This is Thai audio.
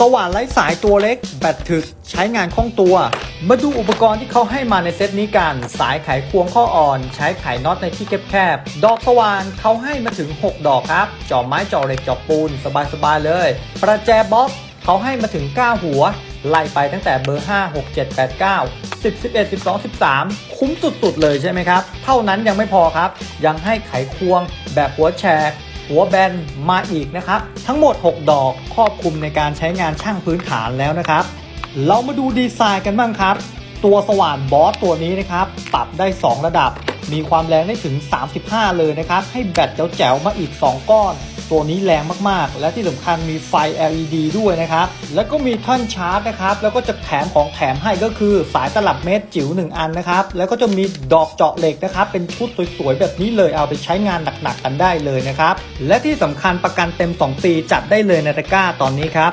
สว่านไร้สายตัวเล็ก แบตถึกใช้งานคล่องตัว มาดูอุปกรณ์ที่เขาให้มาในเซตนี้กัน สายไขควงข้ออ่อน ใช้ไขน็อตในที่แคบๆ ดอกสว่านเขาให้มาถึง 6 ดอกครับจ่อไม้จ่อเหล็กจ่อปูน สบายๆเลย ประแจบ๊อบเขาให้มาถึง 9 หัว ไล่ไปตั้งแต่เบอร์ 5 6 7 8 9 10 11 12 13 คุ้มสุดๆเลยใช่ไหมครับ เท่านั้นยังไม่พอครับ ยังให้ไขควงแบบหัวแชก หัวแบนมาอีกนะครับ ทั้งหมด 6 ดอกครอบคลุมในการใช้งานช่างพื้นฐานแล้วนะครับ เรามาดูดีไซน์กันบ้างครับ ตัวสว่านบอสตัวนี้นะครับ ปรับได้ 2 ระดับ มีความแรงได้ถึง 35 เลยนะครับ ให้แบตแจ๋วๆมาอีก 2 ก้อน ตัวนี้แรงมากๆ และที่สำคัญมีไฟ LED ด้วยนะครับ แล้วก็มีท่อนชาร์จนะครับ แล้วก็จะแถมของแถมให้ก็คือสายตลับเมตรจิ๋ว 1 อันนะครับ แล้วก็จะมีดอกเจาะเหล็กนะครับ เป็นชุดสวยๆ แบบนี้เลยเอาไปใช้งานหนักๆกันได้เลยนะครับ และที่สำคัญประกันเต็ม 2 ปีจัดได้เลยในตะกร้าตอนนี้ครับ